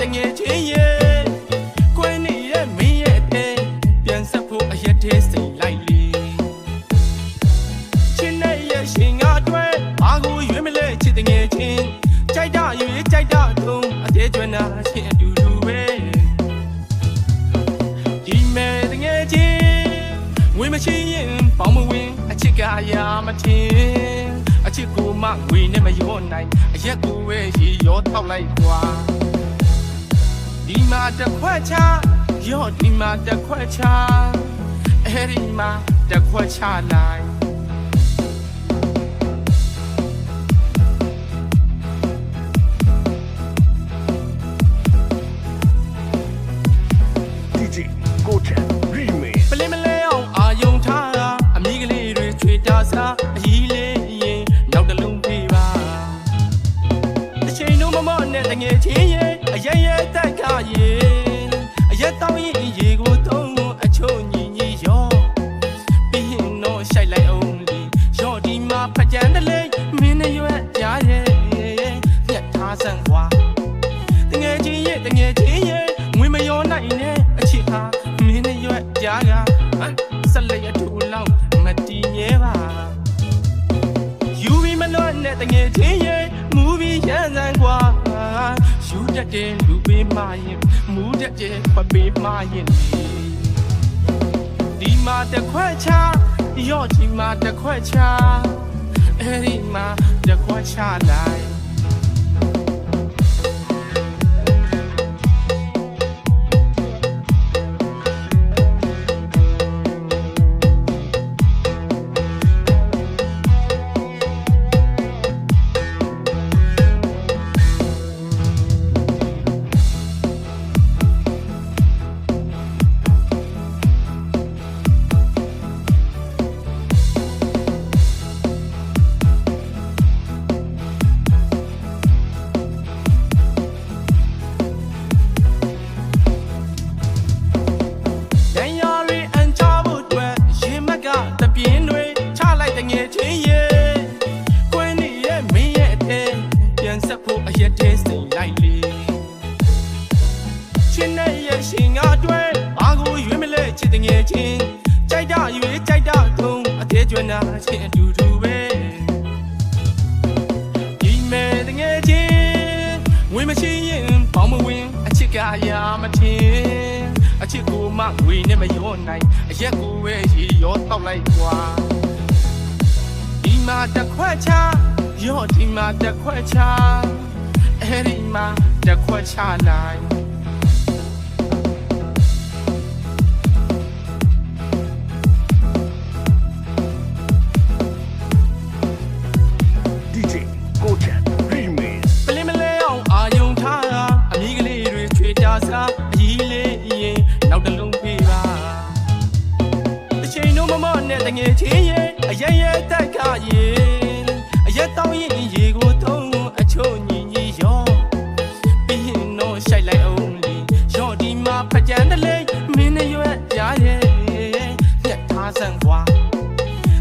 တငယ်ချင်းရဲ့ကွယ်နေရဲ့မင်းရဲ့တဲ့ပြန်ဆက်ဖို့အရက်သေးစိတ်လိုက်လေချင်းနဲ့ရဲ့ရှင်ငါအတွက်ဘာကိုရွေးမလဲချစ်တငယ်ချင်းကြိုက်တာရွေးကြိုက်တာထုံးအသေးကျွမ်းတာချင်းအတူတူပဲဒီမဲ့တငယ်ချင်းငွေမရှိရင်ပေါင်းမဝင်အချစ်ကရာမထင်အ ချစ်ကိုမှငွေနဲ့မရောနိုင်အရက်ကိုပဲရေရောတောက်လိုက်ကွာဒီမှာတစ်ခွက်ချရော့ဒီမှာတစ်ခွက်ချအဲ့ဒီမှာတစ်ခွက်ချလိုက် အရက်ရက်တက်ခါရဲ့အရက်တောင်းရင်ရေကိုသုံးအချို့ညီညီရောပြီးရင်တော့ရှိုက်လိုက်အောင်လီရော့ဒီမှာဖကြံတလေးမင်းနဲ့ရွက်ကြားရဲ့ညက်ထားဆန်ကွာတငယ်ချင်းရဲ့တငယ်ချင်းရဲ့ငွေမရောနိုင်နဲ့အချစ်ဟာမင်းနဲ့ရွက်ကြားကဟမ်ဆက်လက်အထူလောက်မတည်မြဲပါယူပြီးမလွတ်နဲ့တငယ်ချင်းရဲ့မူပြီးရန်စမ်းကွာ ယူတတ်တဲ့လူပေးမရင်မူတတ်တဲ့ပပေးမရင်ဒီမှာတစ်ခွက်ချရော့ဒီမှာတစ်ခွက်ချအဲ့ဒီမှာတစ်ခွက်ချလိုက် ချင်းနဲ့ရဲ့ရှင်ငါအတွက်ဘာကိုရွေးမလဲချစ်တဲ့ငယ်ချင်းကြိုက်တာရွေးကြိုက်တာထုံးအသေးကျွမ်းတာချင်းအတူတူပဲဒီမဲ့တဲ့ငယ်ချင်းငွေမရှိရင်ပေါင်းမဝင်အချစ်ကရာမထင်အချစ်ကိုမှငွေနဲ့မရောနိုင်အရက်ကိုပဲရေရောတောက်လိုက်ကွာဒီမှာတစ်ခွက်ချရော့ဒီမှာတစ်ခွက်ချအဲ့ဒီမှာတစ်ခွက်ချလိုက် ချိန်လုံးမမနဲ့တငယ်ချင်းရဲ့အရက်ရက်တက်ခါရင်အရက်တောင်းရင်ရေကိုသုံးအချို့ညီညီရောပြီးရင်တော့ရှိုက်လိုက်အောင်လီရောဒီမှာဖကြံတလေးမင်းနဲ့ရွက်ကြားရဲ့ညက်ထားဆန်ကွာ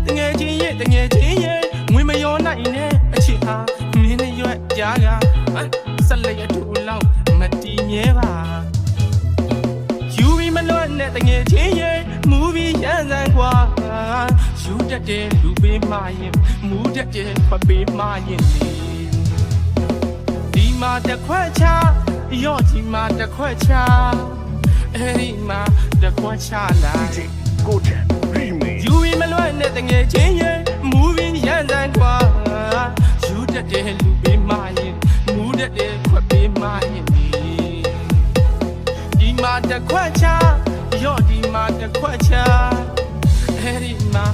တငယ်ချင်းရဲ့တငယ်ချင်းရဲ့ငွေမရောနိုင်နဲ့အချစ်ဟာမင်းနဲ့ရွက်ကြားကဟမ်ဆက်လက်အထူ ပြီးရန်စမ်းကွာယူတတ်တဲ့လူပေးမရင်မူတတ်တဲ့ပပေးမရင်လေဒီမှာတစ်ခွက်ချရော့ဒီမှာတစ်ခွက်ချအဲ့ဒီမှာတစ်ခွက်ချလိုက် DJ Gochen Remix ယူပြီးမလွတ်နဲ့တငယ်ချင်းရဲ့မူပြီးရန်စမ်းကွာယူတတ်တဲ့လူပေးမရင်မူတတ်တဲ့ခွက်ပေးမရင်ဒီဒီမှာတစ်ခွက်ချ ရော့ဒီမှာတစ်ခွက်ချအဲဒီမှာ